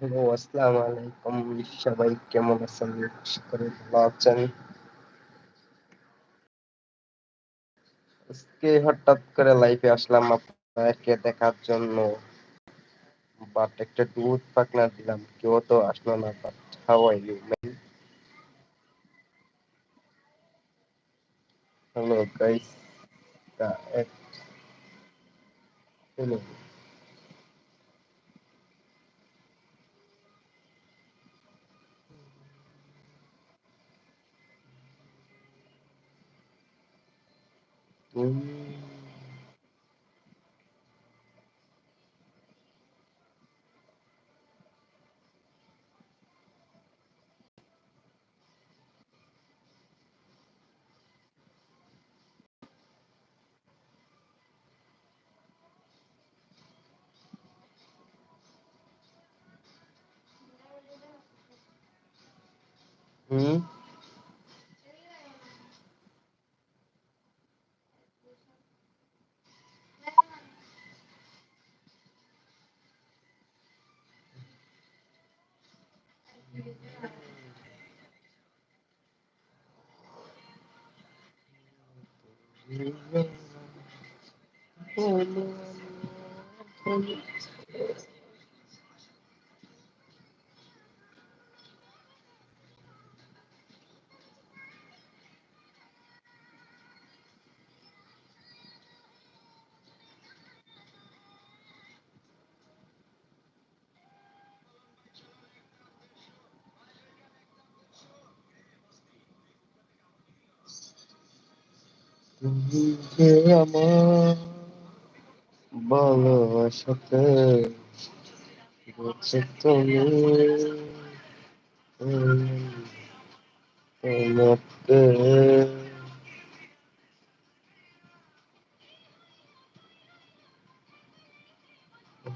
Hello, আসসালামু আলাইকুম সবাই কেমন আছেন? আশা করি ভালো আছেন। আজকে হঠাৎ করে লাইফে আসলাম আপনাকে দেখার জন্য। বাট একটা দুধ পাকনা দিলাম, কেউ তো আসলো না but how you man hello guys hello 嗯。嗯 Amen. Amen. Amen. তুমি হুম তুমি যে আমার ভালোবাসাতে বলছে তুমি তোমাকে ও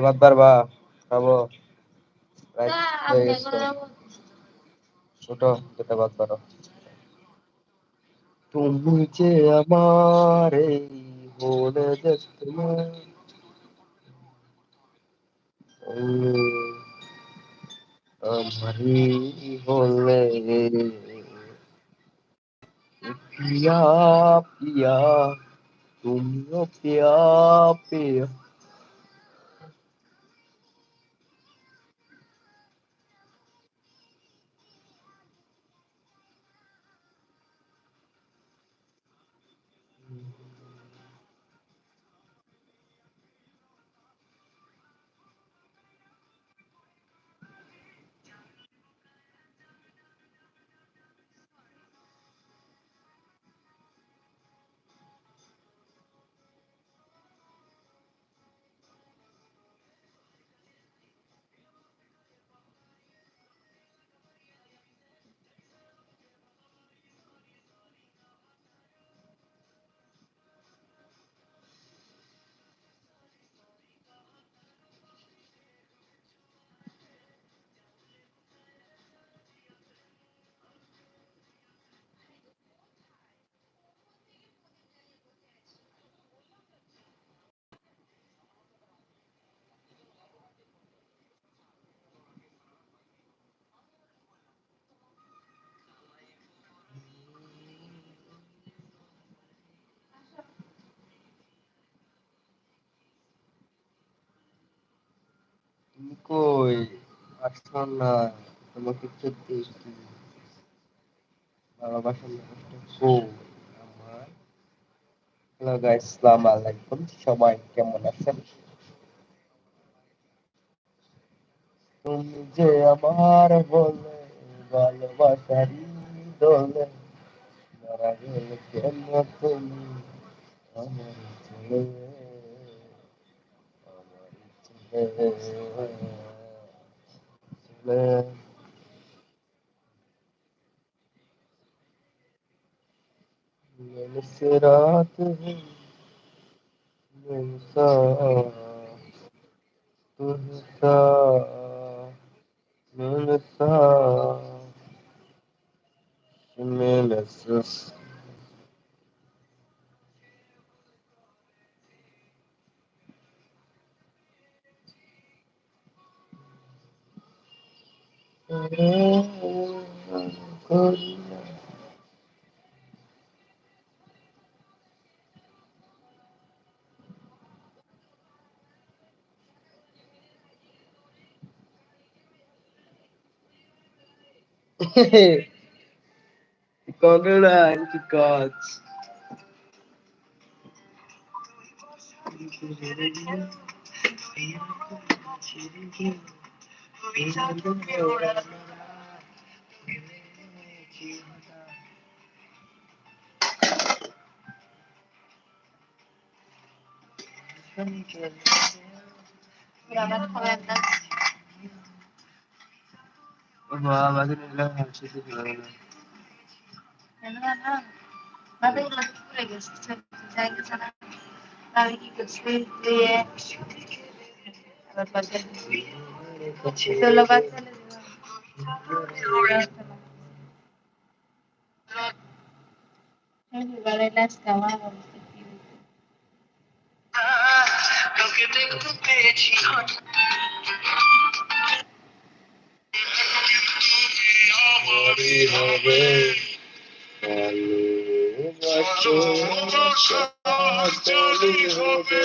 ভাত পারবা? খাব। ছোট ভাত পারো। তুমি যে আমার এই বলে দেখতে আমারি হলে পিয়া পিয়া তুমিও পিয়া পিয়া। কই? আসছো না, তোমাকে খেতে মানুষটা কই আমার। হ্যালো গাইস আলাইকুম। সবাই কেমন আছেন? তুমি যে আমার বলে, ভালোবাসারি দলে মারা গেলে কেন তুমি? আমার से रात है मिलसा तुझसा मिलसा मिलसा Congrats, gods. Thank you. Luisa, tú que oras, porque me quiero matar. वाह वाह कितने लग हैं अच्छे से लग रहे हैं है ना ना मैं तो लग पूरे गए से जाएँगे सारा तारीख की कुछ दे है अगर पसंद हुई আমারই হবে সাজালি হবে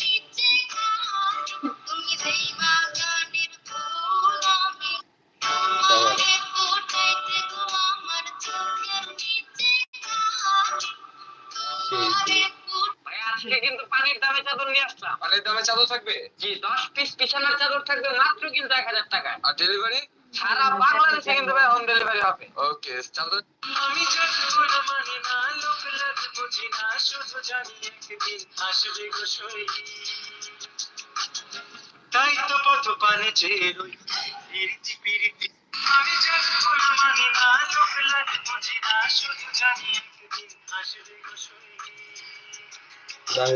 আসলাম পানির দামে চাদর থাকবে? জি দশ পিস বিছানার চাদর থাকবে মাত্র কিন্তু এক হাজার টাকা আর ডেলিভারি সারা বাংলাদেশে কিন্তু ভাই হোম ডেলিভারি হবে। ওকে চাদর? আমি যতক্ষণ মানি না লোক লাগ বুঝি না শুধু জানি একদিন আসবে গো সই তাই তো পথ পানে চেয়ে রই পিরিতি পিরিতি। আমি যতক্ষণ মানি না লোক লাগ বুঝি না শুধু জানি আমি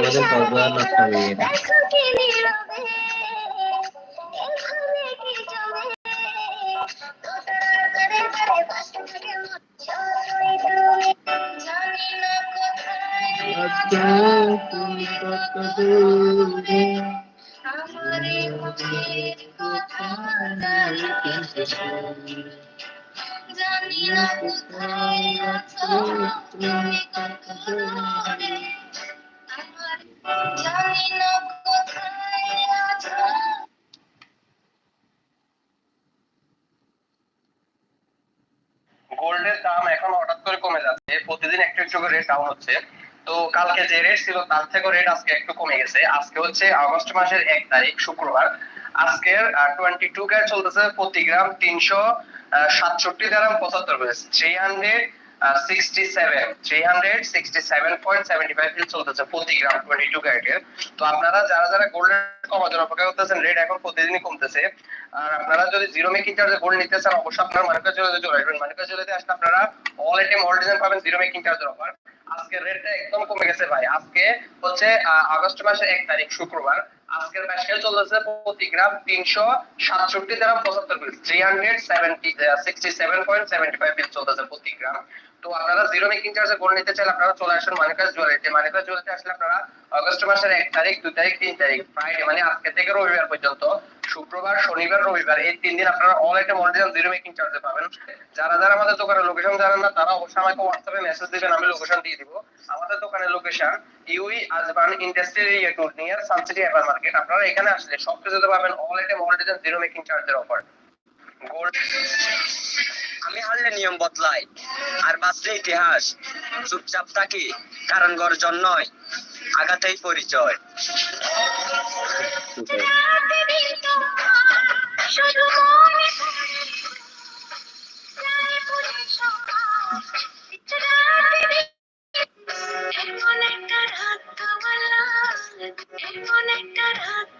আমাদের বাবা নষ্ট হয়ে গেছে। জানি না কোথায় আছো তুমি আমার গোল্ডের দাম এখন হঠাৎ করে কমে যাচ্ছে। প্রতিদিন একটু একটু করে ডাউন হচ্ছে। তো কালকে যে রেট ছিল, তার থেকে রেট আজকে একটু কমে গেছে। আজকে হচ্ছে আগস্ট মাসের এক তারিখ, শুক্রবার। আজকের টোয়েন্টি টু ক্যারেট চলতেছে প্রতি গ্রাম তিনশো সাতষট্টি দ্বারা পঁচাত্তর পেয়েছে থ্রি হান্ড্রেড আজকে রেটটা একদম আগস্ট মাসের এক তারিখ, শুক্রবার। আজকের প্যাকেজ চলতেছে প্রতি গ্রাম তিনশো সাতষট্টি দ্বারা পঁচাত্তর piece three hundred seventy sixty seven point seventy five piece চলতেছে প্রতি গ্রাম তো আপনারা জিরো মেকিং চার্জে গোল্ড নিতে চাইলে আপনারা চলে আসুন মানিকাস জুয়েলারিতে মানিকাস জুয়েলারিতে আসলে আপনারা আগস্ট মাসের এক তারিখ, দুই তারিখ, তিন তারিখ ফ্রাইডে মানে আজকে থেকে রবিবার পর্যন্ত, শুক্রবার, শনিবার, রবিবার, এই তিন দিন আপনারা all item original zero making চার্জে পাবেন। যারা যারা আমাদের দোকানের লোকেশন জানেন না, তারা অবশ্যই আমাকে হোয়াটসঅ্যাপে মেসেজ দিবেন, আমি লোকেশন দিয়ে দিব। আমাদের দোকানের লোকেশন ইউই আজবান industrial area two near Suncity ever market আপনারা এখানে আসলে সব কিছুতে পাবেন all item original zero making চার্জের অফার গোল্ড আমি হারলে নিয়ম বদলাই। আর বাঁচলে ইতিহাস। চুপচাপ থাকি, কারণ গর্জন নয় আগাতেই পরিচয়। মনে এমন একটা রাত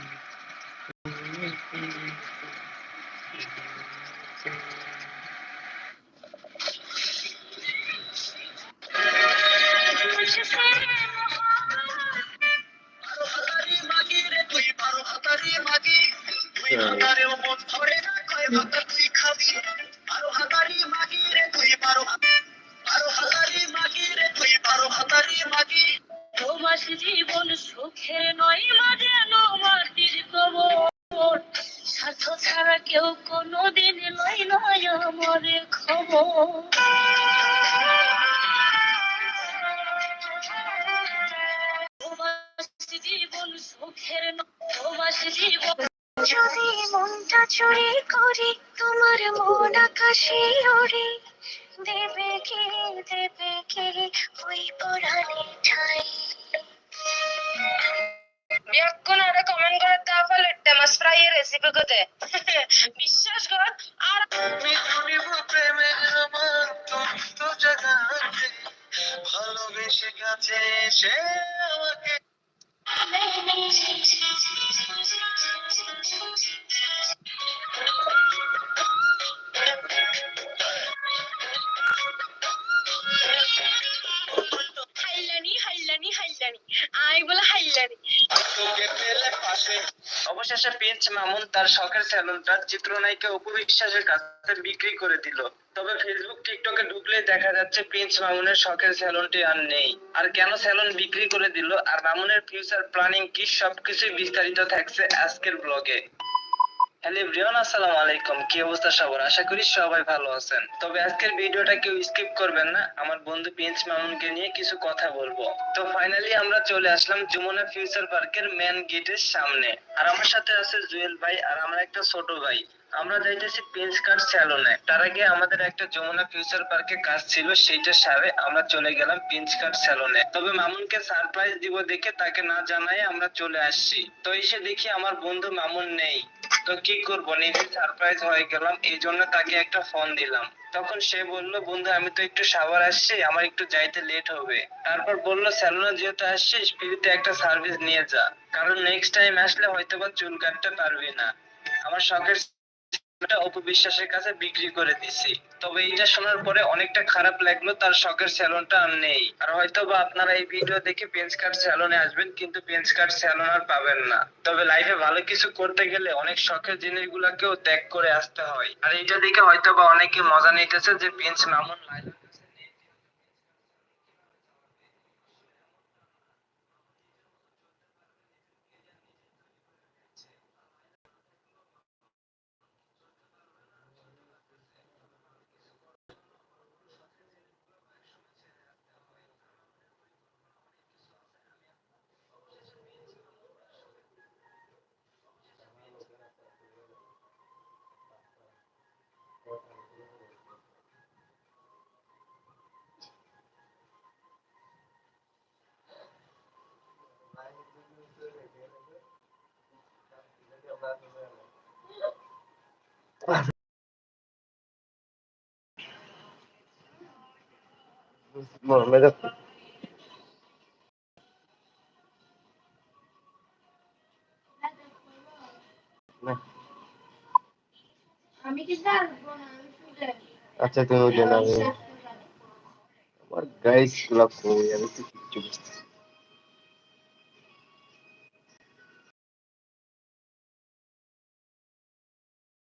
কেউ কোনোদিন লয় নয় আমার খবর। ফ্রাইয়ের বিশ্বাস কর আর মিঠুনিব প্রেমের ভালোবেসে গেছে সে আমাকে অবশেষে মামুন তার শখের স্যালুনটা চিত্রনায়িকা অপু বিশ্বাসের কাছে বিক্রি করে দিল। তবে ফেসবুক টিকটকে ঢুকলে দেখা যাচ্ছে প্রিন্স মামুনের শখের স্যালুনটি আর নেই। আর কেন স্যালুন বিক্রি করে দিল? আর মামুনের ফিউচার প্ল্যানিং কি? সবকিছুই বিস্তারিত থাকছে আজকের ব্লগে হ্যালো এভরিওয়ান আসসালামু আলাইকুম। কি অবস্থা সবার? আশা করি সবাই ভালো আছেন। তবে আজকের ভিডিওটা কেউ স্কিপ করবেন না। আমার বন্ধু প্রিন্স মামুনকে নিয়ে কিছু কথা বলব। তো ফাইনালি আমরা চলে আসলাম যমুনা ফিউচার পার্কের মেন গেটের সামনে। আর আমার সাথে আছে জুয়েল ভাই আর আমার একটা ছোট ভাই। আমরা যাইতেছি প্রিন্স কার স্যালনে। তার আগে আমাদের একটা যমুনা ফিউচার পার্কে কাজ ছিল, সেইটা সারে আমরা চলে গেলাম প্রিন্স কার স্যালনে। তবে মামুনকে সারপ্রাইজ দিব দেখে তাকে না জানাই আমরা চলে আসছি। তো এসে দেখি আমার বন্ধু মামুন নেই। তো কি করব? নিজে সারপ্রাইজ হয়ে গেলাম, এই জন্য তাকে একটা ফোন দিলাম। তখন সে বলল, বন্ধু, আমি তো একটু সাভার আসছি, আমার একটু যাইতে লেট হবে। তারপর বলল স্যালুনে যেহেতু আসছিস, ফ্রিতে একটা সার্ভিস নিয়ে যা। কারণ নেক্সট টাইম আসলে হয়তো বা চুল কাটতে পারবি না। আমার শখের অপবিশ্বাসের কাছে বিক্রি করে দিছি। তবে এইটা শোনার পরে অনেকটা খারাপ লাগল, তার শখের স্যালনটা আর নেই। আর হয়তো বা আপনারা এই ভিডিও দেখে পেন্স কার্ড স্যালনে আসবেন, কিন্তু পেন্স কার্ড স্যালন আর পাবেন না। তবে লাইফে ভালো কিছু করতে গেলে অনেক শখের জিনিসগুলাকেও ত্যাগ করে আসতে হয়। আর এইটা দেখে হয়তো বা অনেকে মজা নিতেছে যে প্রিন্স মামুন লাইফে মোহাম্মদ আচ্ছা তুমি উঠে না আমার গাইস কই আমি তো কিচ্ছু বুঝতেছি।